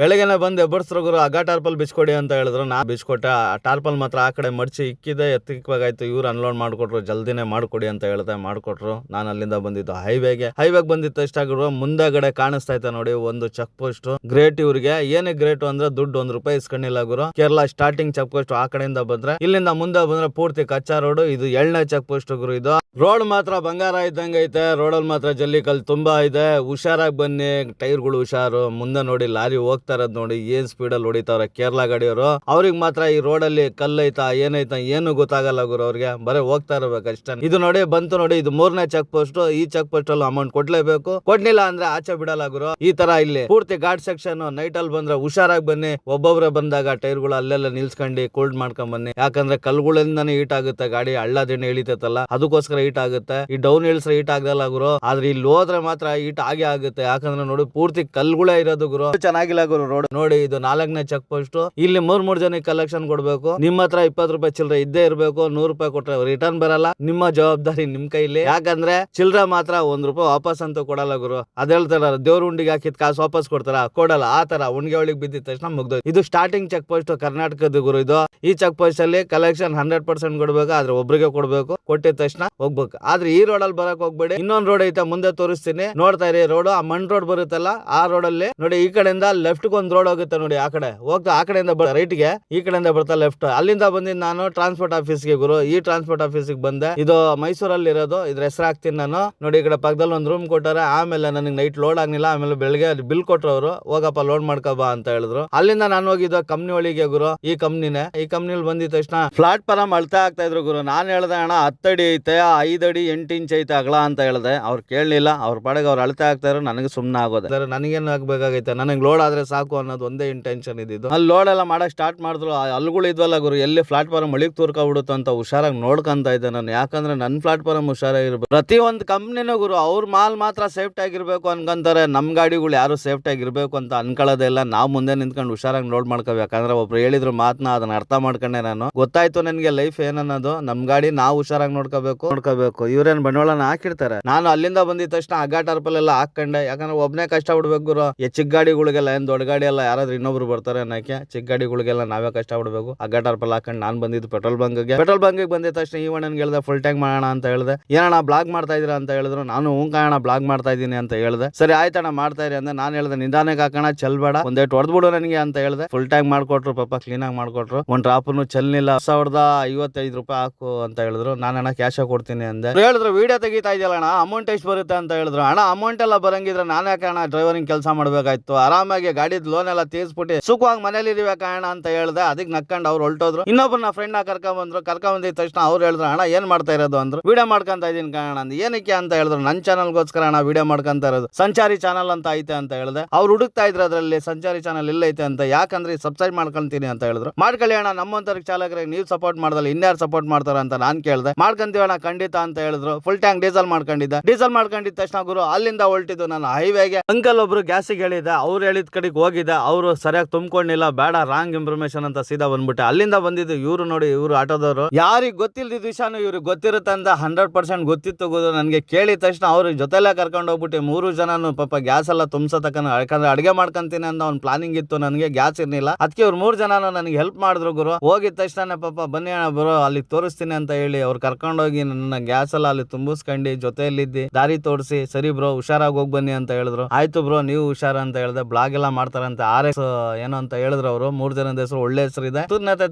ಬೆಳಗ್ಗೆನೆ ಬಂದು ಎಬ್ಬರ್ಸ್ರಗುರು ಗುರು ಅಗ್ಗ ಟಾರ್ಪಲ್ ಬಿಚ್ಕೊಡಿ ಅಂತ ಹೇಳಿದ್ರು. ನಾ ಬಿಚ್ಕೊಟ್ಟೆ, ಆ ಟಾರ್ಪಲ್ ಮಾತ್ರ ಆ ಕಡೆ ಮಡಚಿ ಇಕ್ಕಿದೆ, ಎತ್ತಿಕ್ವಾಗಾಯ್ತು, ಇವ್ರು ಅನ್ಲೋಡ್ ಮಾಡ್ಕೊಟ್ರು, ಜಲ್ದಿನೇ ಮಾಡ್ಕೊಡಿ ಅಂತ ಹೇಳ್ದೆ, ಮಾಡ್ಕೊಟ್ರು. ನಾನು ಅಲ್ಲಿಂದ ಬಂದಿದ್ದು ಹೈವೇಗೆ ಹೈವೇಗೆ ಬಂದಿದ್ದ ಮುಂದಗಡೆ ಮುಂದೆಗಡೆ ಕಾಣಿಸ್ತಾ ಇತ್ತು ನೋಡಿ, ಒಂದು ಚೆಕ್ ಪೋಸ್ಟ್ ಗ್ರೇಟ್ ಇವ್ರಿಗೆ. ಏನೇ ಗ್ರೇಟ್ ಅಂದ್ರೆ ದುಡ್ಡು ಒಂದ್ ರೂಪಾಯಿ ಇಸ್ಕೊಂಡಿಲ್ಲ ಗುರು. ಕೇರಳ ಸ್ಟಾರ್ಟಿಂಗ್ ಚೆಕ್ ಪೋಸ್ಟ್ ಆ ಕಡೆಯಿಂದ ಬಂದ್ರೆ, ಇಲ್ಲಿಂದ ಮುಂದೆ ಬಂದ್ರೆ ಪೂರ್ತಿ ಕಚ್ಚಾ ರೋಡ್ ಇದು ಎಳ್ನೇ ಚೆಕ್ ಪೋಸ್ಟ್ ಗುರು ಇದು. ರೋಡ್ ಮಾತ್ರ ಬಂಗಾರ ಇದ್ದಂಗೆ ಐತೆ. ರೋಡಲ್ಲಿ ಮಾತ್ರ ಜಲ್ಲಿ ಕಲ್ ತುಂಬಾ ಇದೆ. ಹುಷಾರಾಗಿ ಬನ್ನಿ. ಟೈರ್ಗಳು ಹುಷಾರು. ಮುಂದೆ ನೋಡಿ ಲಾರಿ ಹೋಗ್ತಾ ಇರೋದ್ ನೋಡಿ, ಏನ್ ಸ್ಪೀಡ್ ಅಲ್ಲಿ ಹೊಡಿತಾವ್ರೆ ಕೇರಳ ಗಾಡಿಯವರು. ಅವ್ರಿಗೆ ಮಾತ್ರ ಈ ರೋಡ್ ಅಲ್ಲಿ ಕಲ್ಲೈತಾ, ಏನೈತಾ, ಏನು ಗೊತ್ತಾಗಲ್ಲ ಗುರು ಅವ್ರಿಗೆ. ಬರೀ ಹೋಗ್ತಾ ಇರ್ಬೇಕಷ್ಟೇ ಇದು ನೋಡಿ, ಬಂತು ನೋಡಿ, ಇದು ಮೂರನೇ ಚೆಕ್ ಪೋಸ್ಟ್ ಈ ಚೆಕ್ ಪೋಸ್ಟ್ ಅಲ್ಲಿ ಅಮೌಂಟ್ ಕೊಡ್ಲೇಬೇಕು. ಕೊಡ್ಲಿಲ್ಲ ಅಂದ್ರೆ ಆಚೆ ಬಿಡಲ್ಲ ಗುರು. ಈ ತರ ಇಲ್ಲಿ ಪೂರ್ತಿ ಘಾಟ್ ಸೆಕ್ಷನ್ ನೈಟ್ ಅಲ್ಲಿ ಬಂದ್ರೆ ಹುಷಾರಾಗಿ ಬನ್ನಿ. ಒಬ್ಬೊಬ್ರೆ ಬಂದಾಗ ಟೈರ್ಗಳು ಅಲ್ಲೆಲ್ಲ ನಿಲ್ಸ್ಕೊಂಡು ಕೂಲ್ಡ್ ಮಾಡ್ಕೊಂಡ್ ಬನ್ನಿ. ಯಾಕಂದ್ರೆ ಕಲ್ಗಳಿಂದಾನೇ ಹೀಟ್ ಆಗುತ್ತೆ. ಗಾಡಿ ಹಳ್ಳ ದಿನ ಇಳಿತೈತಲ್ಲ, ಅದಕ್ಕೋಸ್ಕರ ಹೀಟ್ ಆಗುತ್ತೆ. ಈ ಡೌನ್ ಹಿಲ್ಸ್ ಹೀಟ್ ಆಗಲ್ಲ ಗುರು. ಆದ್ರೆ ಇಲ್ಲಿ ಹೋದ್ರೆ ಮಾತ್ರ ಹೀಟ್ ಆಗೇ ಆಗುತ್ತೆ. ಯಾಕಂದ್ರೆ ನೋಡಿ, ಪೂರ್ತಿ ಕಲ್ಗಳೇ ಇರೋದು ಗುರು. ಚೆನ್ನಾಗಿಲ್ಲ ಗುರು. ರೋಡ್ ನೋಡಿ ಇದು ನಾಲ್ಕನೇ ಚೆಕ್ ಪೋಸ್ಟ್ ಇಲ್ಲಿ ಮೂರ್ ಮೂರ್ ಜನಕ್ಕೆ ಕಲೆಕ್ಷನ್ ಕೊಡ್ಬೇಕು. ನಿಮ್ಮ ಹತ್ರ ಇಪ್ಪತ್ತು ರೂಪಾಯಿ ಚಿಲ್ಲರೆ ಇದ್ದೇ ಇರಬೇಕು, ನೂರು ರೂಪಾಯಿ ಕೊಟ್ರೆ ರಿಟರ್ನ್ ಬರಲ್ಲ. ನಿಮ್ಮ ಜವಾಬ್ದಾರಿ ನಿಮ್ ಕೈಲಿ. ಯಾಕಂದ್ರೆ ಚಿಲ್ಲರೆ ಮಾತ್ರ ಒಂದ್ ರೂಪಾಯಿ ವಾಪಸ್ ಅಂತ ಕೊಡಲ್ಲ ಗುರು. ಅದ್ ಹೇಳ್ತಾರ, ದೇವ್ರ ಉಂಡಿಗೆ ಹಾಕಿದ್ ಕಾಸು ವಾಪಸ್ ಕೊಡ್ತಾರ. ಕೊಡಲ್ಲ, ಆ ತರ ಉಣ್ಗೆ ಒಳಗೆ ಬಿದ್ದಿದ ತಕ್ಷಣ ಮುಗ್ದು ಇದು ಸ್ಟಾರ್ಟಿಂಗ್ ಚೆಕ್ ಪೋಸ್ಟ್ ಕರ್ನಾಟಕದ ಗುರು ಇದು. ಈ ಚೆಕ್ ಪೋಸ್ಟ್ ಅಲ್ಲಿ ಕಲೆಕ್ಷನ್ ಹಂಡ್ರೆಡ್ ಪರ್ಸೆಂಟ್ ಕೊಡ್ಬೇಕು, ಆದ್ರೆ ಒಬ್ರಿಗೆ ಕೊಡ್ಬೇಕು. ಕೊಟ್ಟಿದ ತಕ್ಷಣ ಹೋಗ್ಬೇಕು. ಆದ್ರೆ ಈ ರೋಡ್ ಅಲ್ಲಿ ಬರಕ್ ಹೋಗ್ಬೇಡಿ. ಇನ್ನೊಂದ್ ರೋಡ್ ಐತೆ, ಮುಂದೆ ತೋರಿಸ್ತೀನಿ. ನೋಡ್ತಾ ಇರಿ ರೋಡ್ ಆ ಮಣ್ ರೋಡ್ ಬರುತ್ತಲ್ಲ, ಆ ರೋಡ್ ಅಲ್ಲಿ. ನೋಡಿ, ಈ ಕಡೆಯಿಂದ ಲೆಫ್ಟ್ ಒಂದ್ ರೋಡ್ ಹೋಗುತ್ತೆ ನೋಡಿ ಆ ಕಡೆ. ಹೋಗ್ತಾ ಆ ಕಡೆಯಿಂದ ರೈಟ್ಗೆ ಈ ಕಡೆಯಿಂದ ಬರ್ತಾ ಲೆಫ್ಟ್. ಅಲ್ಲಿಂದ ಬಂದಿದ್ದು ನಾನು ಟ್ರಾನ್ಸ್ಪೋರ್ಟ್ ಆಫೀಸ್ಗೆ ಗುರು. ಈ ಟ್ರಾನ್ಸ್ಪೋರ್ಟ್ ಆಫೀಸ್ಗೆ ಬಂದೆ. ಇದು ಮೈಸೂರಲ್ಲಿ ಇರೋದು. ಇದ್ರ ಹೆಸರು ಹಾಕ್ತೀನಿ ನಾನು. ನೋಡಿ ಈ ಕಡೆ ಪಕ್ಕದಲ್ಲಿ ಒಂದು ರೂಮ್ ಕೊಟ್ಟಾರೆ. ಆಮೇಲೆ ನನಗೆ ನೈಟ್ ಲೋಡ್ ಆಗ್ಲಿಲ್ಲ. ಆಮೇಲೆ ಬೆಳಗ್ಗೆ ಬಿಲ್ ಕೊಟ್ರು ಅವರು. ಹೋಗಪ್ಪ ಲೋಡ್ ಮಾಡ್ಕೋಬಾ ಅಂತ ಹೇಳಿದ್ರು. ಅಲ್ಲಿಂದ ನಾನು ಹೋಗಿದ್ದು ಕಂಪ್ನಿ ಒಳಗೆ ಗುರು. ಈ ಕಂಪ್ನಿನೇ ಈ ಕಂಪ್ನಿಲಿ ಬಂದಿದ ತಕ್ಷಣ ಪ್ಲಾಟ್ಫಾರಂ ಅಳ್ತಾ ಆಗ್ತಾ ಇದ್ರು ಗುರು. ನಾನು ಹೇಳ್ದೆ, ಅಣ್ಣ ಹತ್ತಡಿ ಐತೆ. ಐದಡಿ ಎಂಟು ಇಂಚ್ ಐತೆ. ಅಗಲ ಅಂತ ಹೇಳ್ದೆ. ಅವ್ರು ಕೇಳಲಿಲ್ಲ. ಅವ್ರ ಪಾಡಿಗೆ ಅವ್ರು ಅಳ್ತಾ ಆಗ್ತಾ ಇದ್ರು. ನನಗೆ ಸುಮ್ಮನೆ ಆಗೋದು. ನನಗೇನು ಆಗ್ಬೇಕಾಗೈತೆ? ನನಗೆ ಲೋಡ್ ಆದ್ರೆ ಸಾಕು ಅನ್ನೋದು ಒಂದೇ ಇಂಟೆನ್ಷನ್ ಇದ್ದಿದ್ದು. ಅಲ್ಲಿ ಲೋಡ್ ಎಲ್ಲ ಮಾಡಕ್ ಸ್ಟಾರ್ಟ್ ಮಾಡಿದ್ರು. ಅಲ್ಲಿಗಳು ಇದ್ವಲ್ಲ ಗುರು, ಎಲ್ಲಿ ಪ್ಲಾಟ್ಫಾರ್ಮ್ ಮಳಿಗೆ ತೂರ್ಕೊಬಿಡುತ್ತೆ ಅಂತ ಹುಷಾರಾಗಿ ನೋಡ್ಕೊಂತ ಇದ್ದೆ ನಾನು. ಯಾಕಂದ್ರೆ ನನ್ನ ಪ್ಲಾಟ್ಫಾರ್ಮ್ ಹುಷಾರಾಗಿರ್ಬೇಕು. ಪ್ರತಿ ಒಂದು ಕಂಪ್ನಿನೂ ಗುರು, ಅವ್ರ ಮಾಲ್ ಮಾತ್ರ ಸೇಫ್ಟಿ ಆಗಿರ್ಬೇಕು ಅನ್ಕೊಂತಾರೆ. ನಮ್ ಗಾಡಿಗಳು ಯಾರು ಸೇಫ್ಟಿ ಆಗಿರ್ಬೇಕು ಅಂತ ಅನ್ಕೊಳ್ಳೋದೇ ಇಲ್ಲ. ನಾವು ಮುಂದೆ ನಿಂತ್ಕೊಂಡು ಹುಷಾರಾಗಿ ನೋಡ್ ಮಾಡ್ಕೋಬೇಕು. ಯಾಕಂದ್ರೆ ಒಬ್ರು ಹೇಳಿದ್ರು ಮಾತನ್ನ ಅದನ್ನ ಅರ್ಥ ಮಾಡ್ಕೊಂಡೆ ನಾನು. ಗೊತ್ತಾಯ್ತು ನನಗೆ ಲೈಫ್ ಏನನ್ನೋದು. ನಮ್ ಗಾಡಿ ನಾವು ಹುಷಾರಾಗಿ ನೋಡ್ಕೋಬೇಕು. ನೋಡ್ಕೋಬೇಕು. ಇವ್ರೇನ್ ಬಂಡವಾಳನ ಹಾಕಿರ್ತಾರೆ. ನಾನು ಅಲ್ಲಿಂದ ಬಂದಿದ ತಕ್ಷಣ ಅಗಾ ಟರ್ಪಲ್ ಎಲ್ಲ ಹಾಕೊಂಡೆ ಯಾಕಂದ್ರೆ ಒಬ್ನೇ ಕಷ್ಟ ಬಿಡ್ಬೇಕು ಗುರು ಹೆಚ್ಚಿಗೆ ಗಾಡಿಗಳಿಗೆಲ್ಲ ಏನ್ ಗಾಡಿ ಎಲ್ಲ ಯಾರಾದ್ರೂ ಇನ್ನೊಬ್ರು ಬರ್ತಾರೆ ಅನ್ನಕ್ಕೆ ಚಿಕ್ಕ ಗಾಡಿಗಳಿಗೆಲ್ಲ ನಾವೇ ಕಷ್ಟ ಪಡಬೇಕು ಆ ಗಟಾರ್ ಪಲ್ ಹಾಕೊಂಡು ನಾನು ಬಂದಿದ್ದು ಪೆಟ್ರೋಲ್ ಬಂಕ್ಗೆ ಪೆಟ್ರೋಲ್ ಬಂಕ್ಗೆ ಬಂದಿದ ತಕ್ಷಣ ಈ ನನ್ಗೆ ಹೇಳ್ದೆ ಫುಲ್ ಟ್ಯಾಂಕ್ ಮಾಡೋಣ ಅಂತ ಹೇಳ್ದೆ. ಏನಣ್ಣ ಬ್ಲಾಗ್ ಮಾಡ್ತಾ ಇದ್ರ? ಅಂತ ಹೇಳಿದ್ರು. ನಾನು ಹ್ಞೂ ಕಾಣ ಬ್ಲಾಗ್ ಮಾಡ್ತಾ ಇದ್ದೀನಿ ಅಂತ ಹೇಳ್ದೆ. ಸರಿ ಆಯ್ತಣ್ಣ ಮಾಡ್ತಾ ಇರಿ ಅಂದ್ರೆ ನಾನು ಹೇಳ್ದೆ, ನಿಧಾನಕ್ಕೆ ಹಾಕೋಣ ಚೆಲ್ಬೇಡ ಒಂದೇಟ್ ಹೊಡೆದ್ಬಿಡು ನನಗೆ ಅಂತ ಹೇಳ್ದೆ. ಫುಲ್ ಟ್ಯಾಂಕ್ ಮಾಡ್ಕೊಟ್ರು ಪಾಪ ಕ್ಲೀನ್ ಆಗಿ ಮಾಡ್ಕೊಟ್ರು. ಒಂದ್ ಡ್ರಾಪ್ನು ಚಲ್ನಿಲ್ಲ ಸಾವಿರದ ಐವತ್ತೈದು ರೂಪಾಯಿ ಹಾಕು ಅಂತ ಹೇಳಿದ್ರು. ನಾನು ಅಣ್ಣ ಕ್ಯಾಶ್ ಕೊಡ್ತೀನಿ ಅಂದೆ. ಹೇಳಿದ್ರು ವಿಡಿಯೋ ತೆಗಿತಾ ಇದೆಯಲ್ಲ ಅಣ್ಣ ಅಮೌಂಟ್ ಎಷ್ಟು ಬರುತ್ತೆ? ಅಂತ ಹೇಳಿದ್ರು. ಅಣ್ಣ ಅಮೌಂಟ್ ಎಲ್ಲ ಬರಂಗಿದ್ರೆ ನಾನು ಯಾಕೆ ಅಣ್ಣ ಡ್ರೈವರಿಂಗ್ ಕೆಲಸ ಮಾಡ್ಬೇಕಾಯ್ತು? ಆರಾಮಾಗಿ ಗಾಡಿದ್ ಲೋನ್ ಎಲ್ಲ ತೀರ್ಸ್ಬಿಟ್ಟು ಸುಖವಾಗಿ ಮನೇಲಿ ಇರ್ಬೇಕು ಕಾರಣ ಅಂತ ಹೇಳ್ದೆ ಅದಕ್ಕೆ ನಕ್ಕೊಂಡು ಅವ್ರು ಹೊಲ್ಟೋದ್ರು. ಇನ್ನೊಬ್ರು ನಾ ಫ್ರೆಂಡ್ ಕರ್ಕೊಂಡ್ ಬಂದ್ರು ಕರ್ಕೊಂಡ್ ಬಂದಿದ ತಕ್ಷಣ ಅವ್ರು ಹೇಳಿದ್ರು, ಅಣ್ಣ, ಏನ್ ಮಾಡ್ತಾ ಇರೋದು? ಅಂದ್ರು. ವಿಡಿಯೋ ಮಾಡ್ಕೊಂತ ಇದೀನಿ ಕಾರಣ ಅಂದ್. ಏನಕ್ಕೆ? ಅಂತ ಹೇಳಿದ್ರು. ನನ್ನ ಚಾನಲ್ಗೋಸ್ಕರ ಅಣ್ಣ ವಿಡಿಯೋ ಮಾಡ್ಕೊಂತ ಇರೋದು. ಸಂಚಾರಿ ಚಾನಲ್ ಅಂತ ಐತೆ ಅಂತ ಹೇಳ್ದೆ. ಅವ್ರು ಹುಡುಕ್ತಾ ಇದ್ರು ಅದ್ರಲ್ಲಿ, ಸಂಚಾರಿ ಚಾನಲ್ ಇಲ್ಲ ಐತೆ ಅಂತ. ಯಾಕಂದ್ರೆ ಸಬ್ಸ್ಕ್ರೈಬ್ ಮಾಡ್ಕೊಂತೀನಿ ಅಂತ ಹೇಳಿದ್ರು. ಮಾಡ್ಕೊಳ್ಳಿ ಅಣ್ಣ ನಮ್ಮಂತರಿಗೆ ಚಾಲಕರಿಗೆ ನೀವು ಸಪೋರ್ಟ್ ಮಾಡ್ದಲ್ಲ, ಇನ್ಯಾರು ಸಪೋರ್ಟ್ ಮಾಡ್ತಾರ ಅಂತ ನಾನ್ ಕೇಳ್ದೆ. ಮಾಡ್ಕೊಂತೀವಿ ಅಣ್ಣ, ಖಂಡಿತ ಅಂತ ಹೇಳಿದ್ರು. ಫುಲ್ ಟ್ಯಾಂಕ್ ಡೀಸೆಲ್ ಮಾಡ್ಕೊಂಡಿದ್ದೆ. ಡೀಸೆಲ್ ಮಾಡ್ಕೊಂಡಿದ್ದ ತಕ್ಷಣ ಗುರು, ಅಲ್ಲಿಂದ ಹೊಲ್ಟಿದ್ದು ನಾನು ಹೈವೇಗೆ ಅಂಕಲ್ ಒಬ್ರು ಗ್ಯಾಸಿಗೆ ಹೇಳಿದ್ದೆ. ಅವ್ರು ಹೇಳಿದ ಕಡೆಗೆ ಹೋಗಿದ್ದೆ ಅವರು ಸರಿಯಾಗಿ ತುಂಬಿಕೊಂಡಿಲ್ಲ, ಬೇಡ ರಾಂಗ್ ಇನ್ಫಾರ್ಮೇಶನ್ ಅಂತ ಸೀದಾ ಬಂದ್ಬಿಟ್ಟೆ. ಅಲ್ಲಿಂದ ಬಂದಿದ್ದು ಇವರು ನೋಡಿ, ಇವರು ಆಟೋದವರು. ಯಾರಿಗೆ ಗೊತ್ತಿಲ್ದಿದ್ದ ವಿಷಯನೂ ಇವ್ರಿಗೆ ಗೊತ್ತಿರುತ್ತೆ ಅಂತ ಹಂಡ್ರೆಡ್ ಪರ್ಸೆಂಟ್ ಗೊತ್ತಿತ್ತು ನನಗೆ ಕೇಳಿದ ತಕ್ಷಣ ಅವ್ರ ಜೊತೆಲೆ ಕರ್ಕೊಂಡು ಹೋಗ್ಬಿಟ್ಟು ಮೂರು ಜನನು ಪಾಪ ಗ್ಯಾಸ್ ಎಲ್ಲ ತುಂಬಿಸತಕ್ಕ ಯಾಕಂದ್ರೆ ಅಡುಗೆ ಮಾಡ್ಕೊಂತೀನಿ ಅಂತ ಒಂದು ಪ್ಲಾನಿಂಗ್ ಇತ್ತು, ನನಗೆ ಗ್ಯಾಸ್ ಇರಲಿಲ್ಲ. ಅದಕ್ಕೆ ಇವ್ರು ಮೂರು ಜನನು ನನಗೆ ಹೆಲ್ಪ್ ಮಾಡಿದ್ರು ಗುರು. ಹೋಗಿದ ತಕ್ಷಣ ಪಾಪ, ಬನ್ನಿ ಅಣ್ಣ ಬರೋ ಅಲ್ಲಿ ತೋರಿಸ್ತೀನಿ ಅಂತ ಹೇಳಿ ಅವ್ರು ಕರ್ಕೊಂಡೋಗಿ ನನ್ನ ಗ್ಯಾಸ್ ಎಲ್ಲ ಅಲ್ಲಿ ತುಂಬಿಸ್ಕೊಂಡು ಜೊತೆಯಲ್ಲಿದ್ದಿ, ದಾರಿ ತೋರಿಸಿ. ಸರಿ ಬ್ರೋ ಹುಷಾರಾಗಿ ಹೋಗಿ ಬನ್ನಿ ಅಂತ ಹೇಳಿದ್ರು. ಆಯ್ತು ಬ್ರೋ ನೀವು ಹುಷಾರ ಅಂತ ಹೇಳಿದೆ ಬ್ಲಾಗ್ ಎಲ್ಲ ಮಾಡ್ತಾರಂತೆ ಆರ್ ಎಸ್ ಏನೋ ಅಂತ ಹೇಳಿದ್ರು ಅವರು. ಮೂರ್ ಜನದ ಹೆಸರು ಒಳ್ಳೆ ಹೆಸರು ಇದೆ.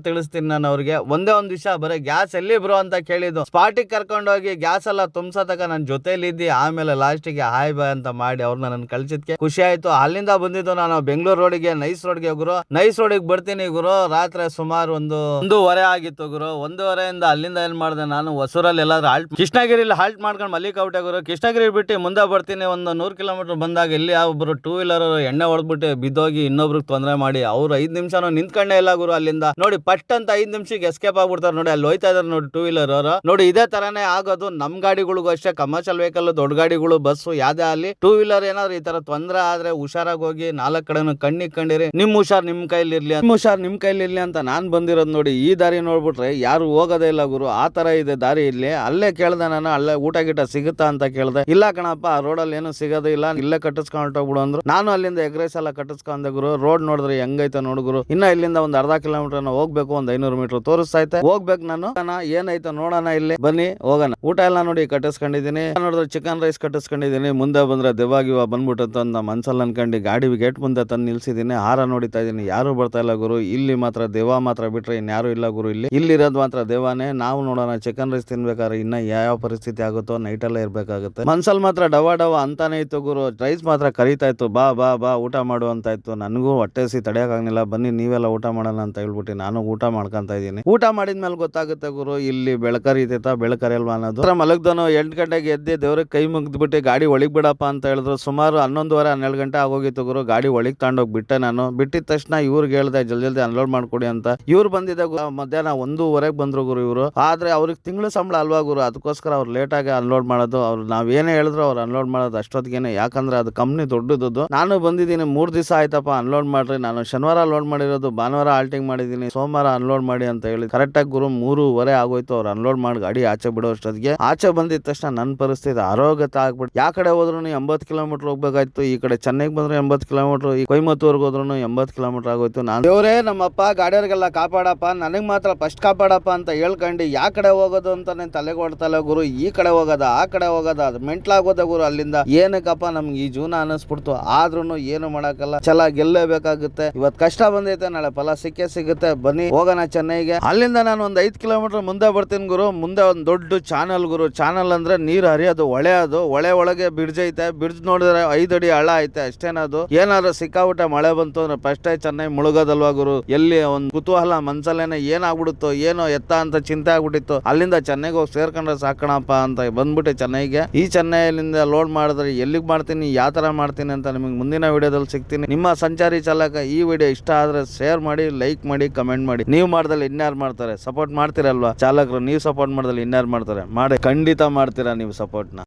ತಿಳಿಸ್ತೀನಿ ನಾನು ಅವ್ರಿಗೆ. ಒಂದೇ ಒಂದ್ ವಿಷಯ, ಬರೀ ಗ್ಯಾಸ್ ಎಲ್ಲಿ ಬ್ರೋ ಅಂತ ಕೇಳಿದ್ದು. ಸ್ಪಾಟಿಗೆ ಕರ್ಕೊಂಡೋಗಿ ಗ್ಯಾಸ್ ಎಲ್ಲ ತುಂಬಿಸತಕ ನನ್ನ ಜೊತೆಲಿದ್ದಿ ಆಮೇಲೆ ಲಾಸ್ಟಿಗೆ ಹಾಯ್ ಬಾಯ್ ಅಂತ ಮಾಡಿ ಅವ್ರನ್ನ ನನ್ ಕಳ್ಸಿದ್ಕೆ. ಖುಷಿ ಆಯ್ತು. ಅಲ್ಲಿಂದ ಬಂದಿದ್ದು ನಾನು ಬೆಂಗಳೂರು ರೋಡಿಗೆ ನೈಸ್ ರೋಡ್ಗೆ ಗುರು. ನೈಸ್ ರೋಡಿಗೆ ಬರ್ತೀನಿ ಗುರು. ರಾತ್ರಿ ಸುಮಾರು ಒಂದು ಒಂದೂವರೆ ಆಗಿತ್ತು ಗುರು. ಒಂದೂವರೆಯಿಂದ ಅಲ್ಲಿಂದ ಏನ್ ಮಾಡಿದೆ ನಾನು? ಹೊಸೂರಲ್ಲಿ ಎಲ್ಲಾದ್ರೂ ಹಾಲ್ಟ್ ಕೃಷ್ಣಗಿರಿಲಿ ಹಾಲ್ಟ್ ಮಾಡ್ಕೊಂಡು ಮಲ್ಲಿಕೌಟೆ ಗುರು. ಕೃಷ್ಣಗಿರಿ ಬಿಟ್ಟು ಮುಂದೆ ಬರ್ತೀನಿ. ಒಂದು ನೂರು ಕಿಲೋಮೀಟರ್ ಬಂದಾಗ ಇಲ್ಲಿ ಒಬ್ರು ಟೂ ವೀಲರ್ ಎಣ್ಣೆ ಹೊಡೆದ್ಬಿಟ್ಟು ಬಿದ್ದೋಗಿ ಇನ್ನೊಬ್ರಿಗೆ ತೊಂದರೆ ಮಾಡಿ, ಅವ್ರು ಐದು ನಿಮಿಷನೂ ನಿಂತ್ಕೊಂಡೇ ಇಲ್ಲ ಗುರು ಅಲ್ಲಿಂದ. ನೋಡಿ, ಪಟ್ ಅಂತ ಐದು ನಿಮಿಷಕ್ಕೆ ಎಸ್ಕೇಪ್ ಆಗ್ಬಿಡ್ತಾರೆ ನೋಡಿ, ಅಲ್ಲಿ ಹೋಯ್ತಾ ಇದಾರೆ ನೋಡಿ ಟೂ ವೀಲರ್ ಅವರು. ನೋಡಿ, ಇದೇ ತರನೇ ಆಗೋದು, ನಮ್ ಗಾಡಿಗಳಿಗೂ ಅಷ್ಟೇ ಕಮರ್ಷಿಯಲ್ ವೆಹಿಕಲ್ ದೊಡ್ಡ ಗಾಡಿಗಳು ಬಸ್ಸು ಯಾವ್ದೇ ಅಲ್ಲಿ ಟೂ ವೀಲರ್ ಏನಾದ್ರು ಈ ತರ ತೊಂದರೆ ಆದ್ರೆ ಹುಷಾರಾಗಿ ಹೋಗಿ ನಾಲ್ಕ್ ಕಡೆನು ಕಣ್ಣಿಗೆ ಕಂಡಿರಿ. ನಿಮ್ ಹುಷಾರ್ ನಿಮ್ ಕೈಲಿ ಇರ್ಲಿ ನಿಮ್ ಹುಷಾರ್ ನಿಮ್ ಕೈಲಿ ಇರ್ಲಿ ಅಂತ ನಾನ್ ಬಂದಿರೋದು ನೋಡಿ, ಈ ದಾರಿ ನೋಡ್ಬಿಟ್ರೆ ಯಾರು ಹೋಗೋದೇ ಇಲ್ಲ ಗುರು. ಆ ತರ ಇದೆ ದಾರಿ ಇಲ್ಲಿ. ಅಲ್ಲೇ ಕೇಳ್ದೆ ನಾನು, ಅಲ್ಲೇ ಊಟ ಗೀಟ ಸಿಗುತ್ತಾ ಅಂತ ಕೇಳ್ದೆ. ಇಲ್ಲ ಕಣಪ್ಪ, ಆ ರೋಡಲ್ಲಿ ಏನು ಸಿಗೋದಿಲ್ಲ ಇಲ್ಲೇ. ಕಟ್ಟಿಸ್ಕೊಂಡು ಹೊರ್ಟೋಗ್ಬಿಡು ಅಂದ್ರು. ನಾನು ಅಲ್ಲಿಂದ ಎಗ್ ರೈಸ್ ಎಲ್ಲ ಕಟ್ಟಿಸ್ ಕಟ್ಟಿಸ್ಕೊಂಡೆ ಗುರು. ರೋಡ್ ನೋಡಿದ್ರೆ ಹೆಂಗೈತೆ ನೋಡು ಗುರು. ಇನ್ನ ಇಲ್ಲಿಂದ ಒಂದ್ ಅರ್ಧ ಕಿಲೋಮೀಟರ್ ಹೋಗ್ಬೇಕು, ಒಂದ್ ಐನೂರು ಮೀಟರ್ ತೋರಿಸ್ತೈತೆ ಹೋಗ್ಬೇಕು ನಾನು. ಏನೈತೆ ನೋಡೋಣ ಇಲ್ಲಿ. ಬನ್ನಿ, ಹೋಗೋಣ. ಊಟ ಎಲ್ಲ ನೋಡಿ ಕಟ್ಟಿಸ್ಕೊಂಡಿದೀನಿ ನೋಡಿದ್ರೆ ಚಿಕನ್ ರೈಸ್ ಕಟ್ಟಿಸ್ಕೊಂಡಿದೀನಿ ಮುಂದೆ ಬಂದ್ರೆ ದೆವ್ವಾಗಿವ ಬಂದ್ಬಿಟ್ಟು ನಮ್ಮ ಮನ್ಸಲ್ಲಿ ಅನ್ಕೊಂಡು ಗಾಡಿ ಗೇಟ್ ಮುಂದೆ ತಂದು ನಿಲ್ಸಿದೀನಿ ಹಾರ ನೋಡಿತಾ ಇದೀನಿ ಯಾರು ಬರ್ತಾ ಇಲ್ಲ ಗುರು. ಇಲ್ಲಿ ಮಾತ್ರ ದೇವ ಮಾತ್ರ ಬಿಟ್ರೆ ಇನ್ಯಾರು ಇಲ್ಲ ಗುರು ಇಲ್ಲಿ. ಇಲ್ಲಿರೋದು ಮಾತ್ರ ದೇವಾನೇ. ನಾವು ನೋಡೋಣ ಚಿಕನ್ ರೈಸ್ ತಿನ್ಬೇಕಾದ್ರೆ ಇನ್ನ ಯಾವ ಪರಿಸ್ಥಿತಿ ಆಗುತ್ತೋ ನೈಟ್ ಎಲ್ಲ ಇರ್ಬೇಕಾಗುತ್ತೆ. ಮನ್ಸಲ್ಲಿ ಮಾತ್ರ ಡವಾ ಡವ ಅಂತಾನೆ ಇತ್ತು ಗುರು. ರೈಸ್ ಮಾತ್ರ ಕರಿತಾ ಇತ್ತು. ಬಾ ಬಾ ಬಾ, ಊಟ ಮಾಡು ಅಂತ ಇತ್ತು ನನಗೂ ಹೊಟ್ಟೆ ಸಿ ತಡೆಯೋಕ್ಕಾಗಲಿಲ್ಲ ಬನ್ನಿ, ನೀವೆಲ್ಲ ಊಟ ಮಾಡೋಣ ಅಂತ ಹೇಳ್ಬಿಟ್ಟು ನಾನು ಊಟ ಮಾಡ್ಕೊಂತ ಇದೀನಿ ಊಟ ಮಾಡಿದ್ಮೇಲೆ ಗೊತ್ತಾಗುತ್ತೆ ಗುರು, ಇಲ್ಲಿ ಬೆಳಕರಿತೈತಾ ಬೆಳಕರಿಲ್ವಾ ಅನ್ನೋದು. ಮಲಗ್ದನು ಎಂಟು ಗಂಟೆಗೆ ಎದ್ದೆ ದೇವ್ರಿಗೆ ಕೈ ಮುಗಿದ್ಬಿಟ್ಟು ಗಾಡಿ ಒಳಗೆ ಬಿಡಪ್ಪ ಅಂತ ಹೇಳಿದ್ರು. ಸುಮಾರು ಹನ್ನೊಂದುವರೆ, ಹನ್ನೆರಡು ಗಂಟೆ ಆಗೋಗಿತ್ತು ಗುರು. ಗಾಡಿ ಒಳಗೆ ತಗೊಂಡೋಗಿ ಬಿಟ್ಟೆ ನಾನು. ಬಿಟ್ಟಿದ ತಕ್ಷಣ ಇವ್ರಿಗೆ ಹೇಳ್ದೆ, ಜಲ್ದಿ ಜಲ್ದಿ ಅನ್ಲೋಡ್ ಮಾಡ್ಕೊಡಿ ಅಂತ. ಇವ್ರು ಬಂದಿದ್ದೆ ಗು- ಮಧ್ಯಾಹ್ನ ಒಂದೂವರೆಗೆ ಬಂದ್ರು ಗುರು ಇವರು. ಆದ್ರೆ ಅವ್ರಿಗೆ ತಿಂಗಳು ಸಂಬಳ ಅಲ್ವಾ ಗುರು. ಅದಕ್ಕೋಸ್ಕರ ಅವ್ರು ಲೇಟ್ ಆಗಿ ಅನ್ಲೋಡ್ ಮಾಡೋದು. ಅವ್ರು ನಾವೇನೇ ಹೇಳಿದ್ರು ಅವ್ರು ಅನ್ಲೋಡ್ ಮಾಡೋದು ಅಷ್ಟೊತ್ತಿಗೆ ಯಾಕಂದ್ರೆ ಅದು ಕಂಪ್ನಿ ದೊಡ್ಡದು ನಾನು ಬಂದಿದ್ದೀನಿ ಮೂರ್ ದಿವಸ ಆಯ್ತಪ್ಪ ಅನ್ಲೋಡ್ ಮಾಡ್ರಿ. ನಾನು ಶನಿವಾರ ಲೋಡ್ ಮಾಡಿರೋದು, ಭಾನುವಾರ ಆಲ್ಟಿಂಗ್ ಮಾಡಿದ್ದೀನಿ ಸೋಮವಾರ ಅನ್ಲೋಡ್ ಮಾಡಿ ಅಂತ ಹೇಳಿ. ಕರೆಕ್ಟ್ ಆಗಿ ಗುರು, ಮೂರುವರೆ ಆಗೋಯ್ತು. ಅವ್ರು ಅನ್ಲೋಡ್ ಮಾಡಿ, ಗಾಡಿ ಆಚೆ ಬಿಡೋ ಅಷ್ಟೊತ್ತಿಗೆ. ಆಚೆ ಬಂದಿದ ತಕ್ಷಣ ನನ್ನ ಪರಿಸ್ಥಿತಿ ಆರೋಗ್ಯತ ಆಗ್ಬಿಟ್ಟು ಯಾ ಕಡೆ ಹೋದ್ರು ಎಂಬತ್ತು ಕಿಲೋಮೀಟರ್ ಹೋಗ್ಬೇಕಾಯ್ತು. ಈ ಕಡೆ ಚೆನ್ನೈಗೆ ಬಂದ್ರೆ ಎಂಬತ್ತು ಕಿಲೋಮೀಟರ್ ಈ ಕೊಯಮತ್ತೂರ್ಗೆ ಹೋದ್ರು ಎಂಬತ್ತು ಕಿಲೋಮೀಟರ್ ಆಗೋಯ್ತು. ನಾನು ದೇವರೇ, ನಮ್ಮಪ್ಪ ಗಾಡಿಯವ್ರಿಗೆಲ್ಲ ಕಾಪಾಡಪ್ಪ. ನನಗೆ ಮಾತ್ರ ಫಸ್ಟ್ ಕಾಪಾಡಪ್ಪ ಅಂತ ಹೇಳ್ಕೊಂಡು ಯಾ ಕಡೆ ಹೋಗೋದು ಅಂತಾನೆ ತಲೆಗೆ ಹೊಡ್ತಲ್ಲ ಗುರು. ಈ ಕಡೆ ಹೋಗೋದ, ಆ ಕಡೆ ಹೋಗೋದ, ಅದು ಮೆಂಟ್ಲಾಗೋದ ಗುರು ಅಲ್ಲಿಂದ. ಏನಕ್ಕಪ್ಪ ನಮ್ಗೆ ಈ ಜೀವನ ಅನ್ನಿಸ್ಬಿಡ್ತು. ಆದ್ರೂ ಏನು ಮಾಡಕ್ಕಲ್ಲ. ಛಲ ಗೆಲ್ಲೇಬೇಕಾಗುತ್ತೆ ಇವತ್ ಕಷ್ಟ ಬಂದೈತೆ, ನಾಳೆ ಫಲ ಸಿಕ್ಕೇ ಸಿಗುತ್ತೆ. ಬನ್ನಿ, ಹೋಗೋಣ ಚೆನ್ನೈಗೆ. ಅಲ್ಲಿಂದ ನಾನು ಒಂದ್ ಐದ್ ಕಿಲೋಮೀಟರ್ ಮುಂದೆ ಬರ್ತೀನಿ ಗುರು. ಮುಂದೆ ಒಂದ್ ದೊಡ್ಡ ಚಾನಲ್ ಗುರು. ಚಾನಲ್ ಅಂದ್ರೆ ನೀರ್ ಹರಿಯೋದು ಹೊಳೆ ಅದು ಹೊಳೆ ಒಳಗೆ ಬ್ರಿಡ್ಜ್ ಐತೆ. ಬ್ರಿಡ್ಜ್ ನೋಡಿದ್ರೆ ಐದ್ ಅಡಿ ಹಳ ಐತೆ ಅಷ್ಟೇನದು ಏನಾದ್ರು ಸಿಕ್ಕಾಬಿಟ್ಟೆ ಮಳೆ ಬಂತು ಅಂದ್ರೆ ಫಸ್ಟ್ ಚೆನ್ನೈ ಮುಳುಗೋದಲ್ವಾ ಗುರು? ಎಲ್ಲಿ ಒಂದ್ ಕುತೂಹಲ ಮನ್ಸಲ್ಲೇನೆ ಏನಾಗ್ಬಿಡುತ್ತೋ, ಏನೋ ಎತ್ತ ಅಂತ ಚಿಂತೆ ಆಗ್ಬಿಟ್ಟಿತ್ತು. ಅಲ್ಲಿಂದ ಚೆನ್ನೈಗೆ ಹೋಗಿ ಸೇರ್ಕೊಂಡ್ರೆ ಸಾಕಣಪ್ಪ ಅಂತ ಬಂದ್ಬಿಟ್ಟೆ ಚೆನ್ನೈಗೆ. ಈ ಚೆನ್ನೈಲಿಂದ ಲೋಡ್ ಮಾಡಿದ್ರೆ ಎಲ್ಲಿಗೆ ಮಾಡ್ತೀನಿ, ಯಾವ ತರ ಮಾಡ್ತೀನಿ ಅಂತ ನಿಮಗೆ ಮುಂದಿನ ವಿಡಿಯೋದಲ್ಲಿ ಸಿಗ್ತೀನಿ. ನಿಮ್ಮ ಸಂಚಾರಿ ಚಾಲಕ ಈ ವಿಡಿಯೋ ಇಷ್ಟ ಆದ್ರೆ ಶೇರ್ ಮಾಡಿ ಲೈಕ್ ಮಾಡಿ ಕಮೆಂಟ್ ಮಾಡಿ. ನೀವು ಮಾಡ್ದಲ್ಲಿ ಇನ್ಯಾರು ಮಾಡ್ತಾರೆ? ಸಪೋರ್ಟ್ ಮಾಡ್ತೀರಲ್ವಾ? ಚಾಲಕರು, ನೀವು ಸಪೋರ್ಟ್ ಮಾಡ್ದಲ್ಲಿ ಇನ್ಯಾರು ಮಾಡ್ತಾರೆ? ಮಾಡಿ ಖಂಡಿತ ಮಾಡ್ತೀರಾ ನೀವು ಸಪೋರ್ಟ್ನ